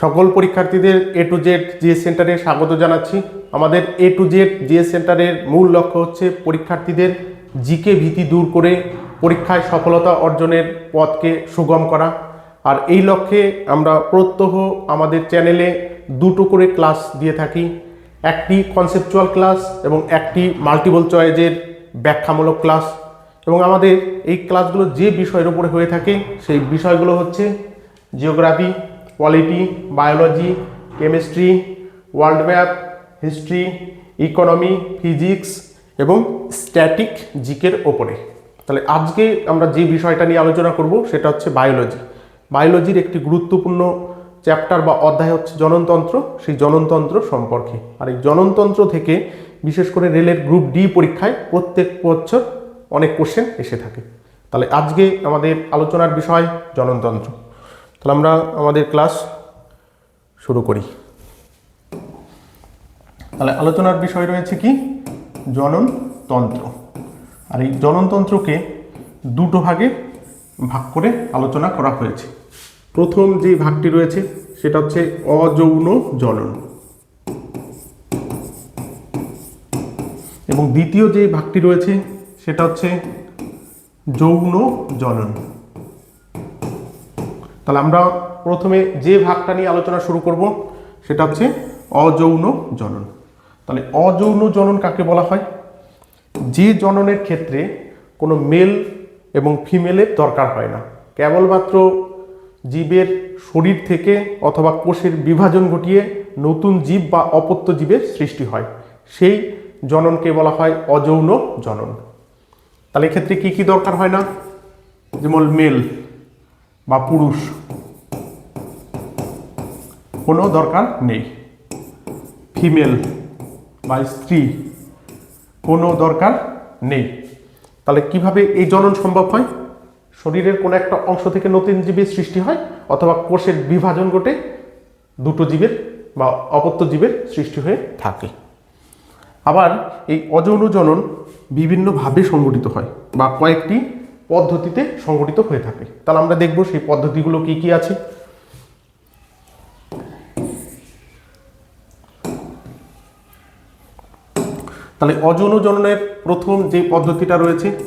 সকল পরীক্ষার্থীদের এ to Z GS সেন্টারে স্বাগত জানাচ্ছি। আমাদের এ টু জেড জিএস সেন্টারের মূল লক্ষ্য হচ্ছে পরীক্ষার্থীদের জিকে ভীতি দূর করে পরীক্ষায় সফলতা অর্জনের পথকে সুগম করা। আর এই লক্ষ্যে আমরা প্রত্যহ আমাদের চ্যানেলে দুটো করে ক্লাস দিয়ে থাকি। একটি কনসেপচুয়াল ক্লাস এবং একটি মাল্টিপল চয়েজের ব্যাখ্যামূলক ক্লাস। এবং আমাদের এই ক্লাসগুলো যে বিষয়ের উপরে হয়ে থাকে, সেই বিষয়গুলো হচ্ছে geography polity biology chemistry world map history economy physics এবং স্ট্যাটিক জিকের ওপরে। তাহলে আজকে আমরা যে বিষয়টা নিয়ে আলোচনা করব সেটা হচ্ছে বায়োলজি বায়োলজির একটি গুরুত্বপূর্ণ চ্যাপ্টার বা অধ্যায় হচ্ছে জননতন্ত্র। সেই জননতন্ত্র সম্পর্কে। আর এই জননতন্ত্র থেকে বিশেষ করে রেলের গ্রুপ ডি পরীক্ষায় প্রত্যেক বছর অনেক কোশ্চেন এসে থাকে। তাহলে আজকে আমাদের আলোচনার বিষয় জননতন্ত্র। তাহলে আমরা আমাদের ক্লাস শুরু করি। তাহলে আলোচনার বিষয় রয়েছে কি? জননতন্ত্র আর এই জননতন্ত্রকে দুটো ভাগে ভাগ করে আলোচনা করা হয়েছে। প্রথম যে ভাগটি রয়েছে, সেটা হচ্ছে অযৌন জনন। এবং দ্বিতীয় যে ভাগটি রয়েছে, সেটা হচ্ছে যৌন জনন। তাহলে আমরা প্রথমে যে ভাগটা নিয়ে আলোচনা শুরু করব, সেটা হচ্ছে অযৌন জনন। তাহলে অযৌন জনন কাকে বলা হয়? যে জননের ক্ষেত্রে কোনো মেল এবং ফিমেলের দরকার হয় না। কেবলমাত্র জীবের শরীর থেকে অথবা কোষের বিভাজন ঘটিয়ে নতুন জীব বা অপত্য জীবের সৃষ্টি হয়। সেই জননকে বলা হয় অযৌন জনন। তাহলে এক্ষেত্রে কি কি দরকার হয় না? যেমন মেল বা পুরুষ। কোনো দরকার নেই। ফিমেল বা স্ত্রী, কোনো দরকার নেই। তাহলে কীভাবে এই জনন সম্ভব হয়? শরীরের কোনো একটা অংশ থেকে নতুন জীবের সৃষ্টি হয়, অথবা কোষের বিভাজন ঘটে, দুটো জীবের বা অপত্য জীবের সৃষ্টি হয়ে থাকে। আবার এই অযৌন জনন বিভিন্নভাবে সংগঠিত হয়, বা কয়েকটি পদ্ধতিতে সংগঠিত হয়ে থাকে। তাহলে আমরা দেখব সেই পদ্ধতিগুলো কি কি আছে। তাহলে অযৌন জননের প্রথম যে পদ্ধতিটা রয়েছে,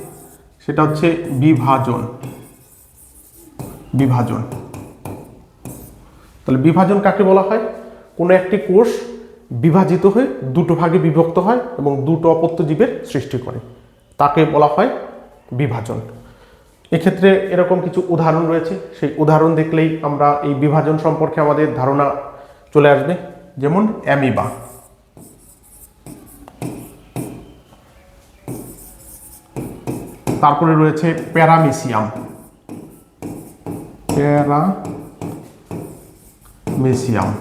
সেটা হচ্ছে বিভাজন। বিভাজন। তাহলে বিভাজন কাকে বলা হয়? কোনো একটি কোষ বিভাজিত হয়ে দুটো ভাগে বিভক্ত হয় এবং দুটো অপত্য জীবের সৃষ্টি করে। তাকে বলা হয় বিভাজন। এক্ষেত্রে এরকম কিছু উদাহরণ রয়েছে। সেই উদাহরণ দেখলেই আমরা এই বিভাজন সম্পর্কে আমাদের ধারণা চলে আসবে। যেমন অ্যামিবা। তারপরে রয়েছে প্যারামিসিয়াম। প্যারামেসিয়াম।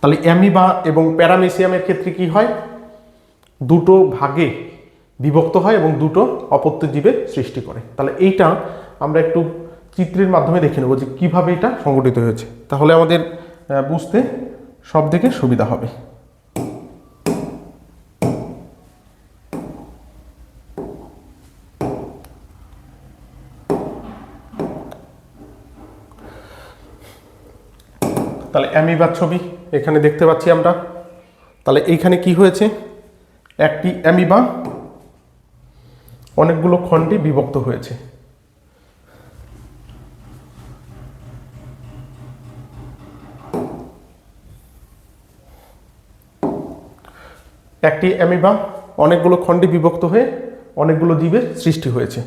তাহলে অ্যামিবা এবং প্যারামেসিয়ামের ক্ষেত্রে কি হয়? দুটো ভাগে বিভক্ত হয় এবং দুটো অপত্য জীবের সৃষ্টি করে। তাহলে এইটা আমরা একটু চিত্রের মাধ্যমে দেখে নেব যে কীভাবে এটা সংগঠিত হয়েছে। তাহলে আমাদের বুঝতে সব থেকে সুবিধা হবে। তাহলে অ্যামিবার ছবি এখানে দেখতে পাচ্ছি আমরা। তাহলে এইখানে কি হয়েছে? একটি অ্যামিবা অনেকগুলো খণ্ডে বিভক্ত হয়েছে। একটি অ্যামিবা অনেকগুলো খণ্ডে বিভক্ত হয়ে অনেকগুলো জীবের সৃষ্টি হয়েছে।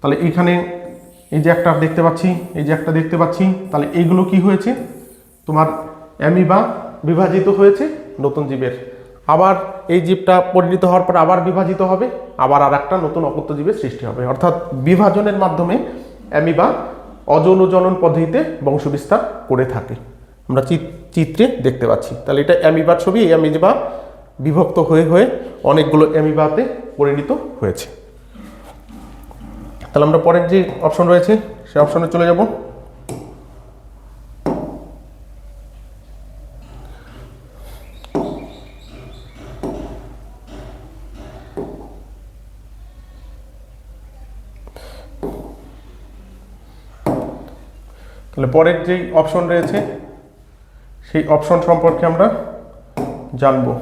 তাহলে এইখানে এই যে একটা দেখতে পাচ্ছি, এই যে একটা দেখতে পাচ্ছি, তাহলে এইগুলো কি হয়েছে? তোমার অ্যামিবা বিভাজিত হয়েছে নতুন জীবের। আবার এই জীবটা পরিণত হওয়ার পর আবার বিভাজিত হবে, আবার আর একটা নতুন অপত্য জীবের সৃষ্টি হবে। অর্থাৎ বিভাজনের মাধ্যমে অ্যামিবা অযৌন জনন পদ্ধতিতে বংশবিস্তার করে থাকে। আমরা চিত- চিত্রে দেখতে পাচ্ছি। তাহলে এটা অ্যামিবার ছবি, এই অ্যামিবা বিভক্ত হয়ে হয়ে অনেকগুলো অ্যামিবাতে পরিণত হয়েছে। তাহলে আমরা পরের যে অপশন রয়েছে, সে অপশনে চলে যাব। তাহলে পরের যেই অপশন রয়েছে, সেই অপশন সম্পর্কে আমরা জানব।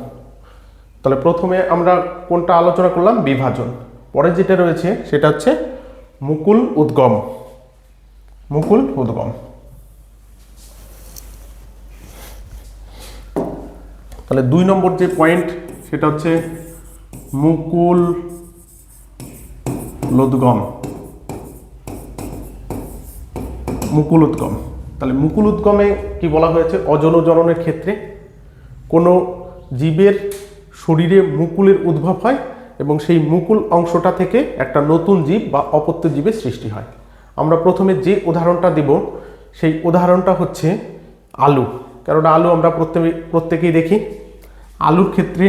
তাহলে প্রথমে আমরা কোনটা আলোচনা করলাম? বিভাজন। পরে যেটা রয়েছে, সেটা হচ্ছে মুকুল উদ্গম। মুকুল উদ্গম। তাহলে দুই নম্বর যে পয়েন্ট সেটা হচ্ছে মুকুল লোদগম মুকুল উদ্গম তাহলে মুকুল উদ্গমে কি বলা হয়েছে? অজন জননের ক্ষেত্রে কোনো জীবের শরীরে মুকুলের উদ্ভব হয় এবং সেই মুকুল অংশটা থেকে একটা নতুন জীব বা অপত্য জীবের সৃষ্টি হয়। আমরা প্রথমে যে উদাহরণটা দেব, সেই উদাহরণটা হচ্ছে আলু। কারণ আলু আমরা প্রত্যেকে, প্রত্যেকেই দেখি। আলুর ক্ষেত্রে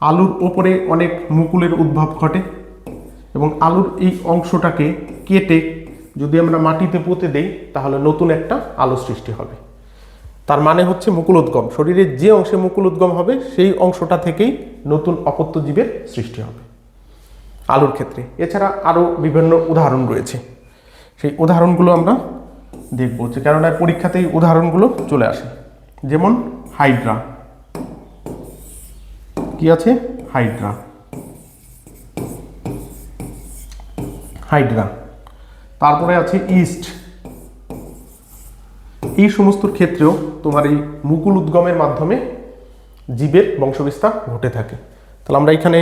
আলুর ওপরে অনেক মুকুলের উদ্ভব ঘটে এবং আলুর এই অংশটাকে কেটে যদি আমরা মাটিতে পুঁতে দেই, তাহলে নতুন একটা আলু সৃষ্টি হবে। তার মানে হচ্ছে মুকুল উদ্গম। শরীরের যে অংশে মুকুল উদ্গম হবে, সেই অংশটা থেকেই নতুন অপত্য জীবের সৃষ্টি হবে আলুর ক্ষেত্রে। এছাড়া আরও বিভিন্ন উদাহরণ রয়েছে। সেই উদাহরণগুলো আমরা দেখব যে কেননা পরীক্ষাতেই উদাহরণগুলো চলে আসে। যেমন হাইড্রা। কি আছে? হাইড্রা। হাইড্রা। তারপরে আছে ইস্ট। এই সমস্ত ক্ষেত্রেও তোমার এই মুকুল উদ্গমের মাধ্যমে জীবের বংশবিস্তার ঘটে থাকে। তাহলে আমরা এখানে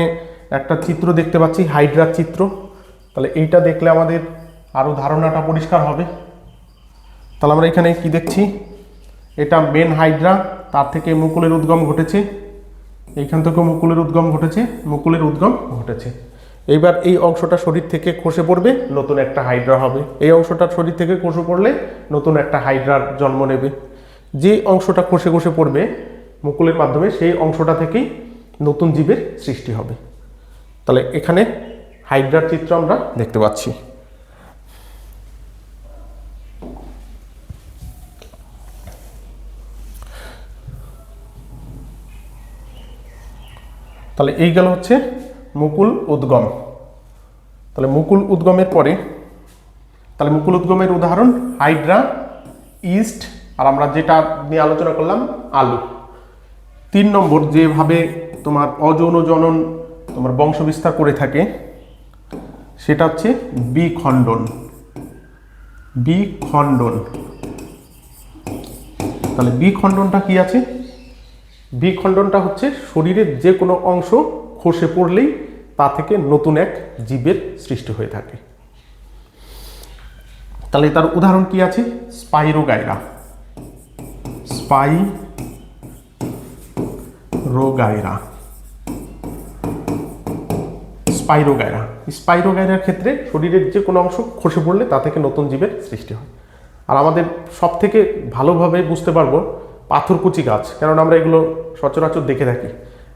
একটা চিত্র দেখতে পাচ্ছি, হাইড্রার চিত্র। তাহলে এইটা দেখলে আমাদের আরও ধারণাটা পরিষ্কার হবে। তাহলে আমরা এখানে কি দেখছি? এটা মেন হাইড্রা, তার থেকে মুকুলের উদ্গম ঘটেছে। এইখান থেকে মুকুলের উদ্গম ঘটেছে মুকুলের উদ্গম ঘটেছে। এইবার এই অংশটা শরীর থেকে খসে পড়বে, নতুন একটা হাইড্রা হবে। এই অংশটা শরীর থেকে খসে পড়লে নতুন একটা হাইড্রার জন্ম নেবে। যে অংশটা খসে খসে পড়বে মুকুলের মাধ্যমে, সেই অংশটা থেকেই নতুন জীবের সৃষ্টি হবে। তাহলে এখানে হাইড্রার চিত্র আমরা দেখতে পাচ্ছি। তাহলে এই গেল হচ্ছে মুকুল উদ্গম। তাহলে মুকুল উদ্গমের পরে, তাহলে মুকুল উদ্গমের উদাহরণ, হাইড্রা, ইস্ট, আর আমরা যেটা নিয়ে আলোচনা করলাম, আলু। তিন নম্বর, যেভাবে তোমার অযৌন জনন তোমার বংশবিস্তার করে থাকে, সেটা হচ্ছে বিখণ্ডন বিখণ্ডন তাহলে বিখণ্ডনটা কি আছে? বিখণ্ডনটা হচ্ছে শরীরের যে কোনো অংশ খসে পড়লেই তা থেকে নতুন এক জীবের সৃষ্টি হয়ে থাকে। তাহলে তার উদাহরণ কি আছে? স্পাইরোগাইরা। স্পাই রোগাইরা স্পাইরোগাইরা স্পাইরোগাইরার ক্ষেত্রে শরীরের যে কোনো অংশ খসে পড়লে তা থেকে নতুন জীবের সৃষ্টি হয়। আর আমাদের সব থেকে ভালোভাবে বুঝতে পারব পাথরকুচি গাছ কারণ আমরা এগুলো সচরাচর দেখে থাকি।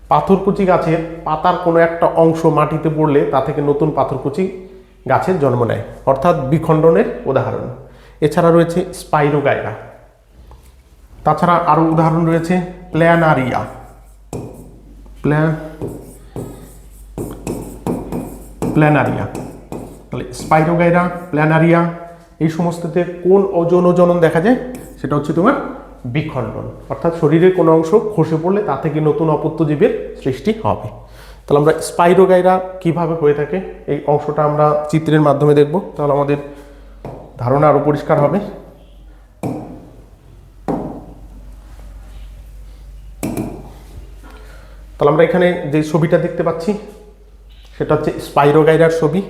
পাথরকুচি গাছের পাতার কোনো একটা অংশ মাটিতে পড়লে তা থেকে নতুন পাথরকুচি গাছের জন্ম নেয়, অর্থাৎ বিখণ্ডনের উদাহরণ। এছাড়া রয়েছে স্পাইরোগাইরা। তাছাড়া আরও উদাহরণ রয়েছে প্ল্যানারিয়া। প্ল্যা, প্ল্যানারিয়া। তাহলে স্পাইরোগাইরা, প্ল্যানারিয়া, এই সমস্ততে কোন ওজন ওজনন দেখা যায়? সেটা হচ্ছে তোমার বিখণ্ডন। অর্থাৎ শরীরের কোনো অংশ খসে পড়লে তা থেকে নতুন অপত্য জীবের সৃষ্টি হবে। তাহলে আমরা স্পাইরোগাইরা কীভাবে হয়ে থাকে, এই অংশটা আমরা চিত্রের মাধ্যমে দেখব। তাহলে আমাদের ধারণা আরও পরিষ্কার হবে। তাহলে আমরা এখানে যে ছবিটা দেখতে পাচ্ছি, সেটা হচ্ছে স্পাইরোগাইরার ছবি।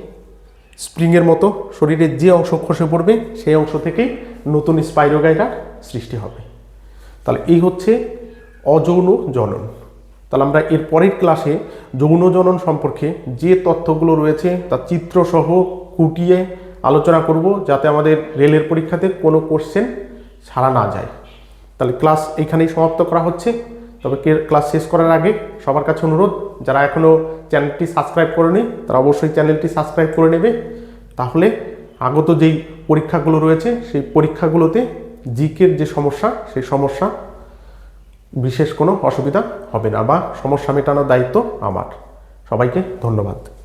স্প্রিংয়ের মতো শরীরের যে অংশ খসে পড়বে, সেই অংশ থেকেই নতুন স্পাইরোগাইরার সৃষ্টি হবে। তাহলে এই হচ্ছে অযৌন জনন। তাহলে আমরা এর পরের ক্লাসে যৌন জনন সম্পর্কে যে তথ্যগুলো রয়েছে তার চিত্রসহ কুটিয়ে আলোচনা করব যাতে আমাদের রেলের পরীক্ষাতে কোনো কোশ্চেন ছাড়া না যায়। তাহলে ক্লাস এখানেই সমাপ্ত করা হচ্ছে। তবে ক্লাস শেষ করার আগে সবার কাছে অনুরোধ, যারা এখনও চ্যানেলটি সাবস্ক্রাইব করেনি, তারা অবশ্যই চ্যানেলটি সাবস্ক্রাইব করে নেবে। তাহলে আগত যেই পরীক্ষাগুলো রয়েছে, সেই পরীক্ষাগুলোতে জিকের যে সমস্যা, সেই সমস্যা বিশেষ কোনো অসুবিধা হবে না বা সমস্যা মেটানোর দায়িত্ব আমার। সবাইকে ধন্যবাদ।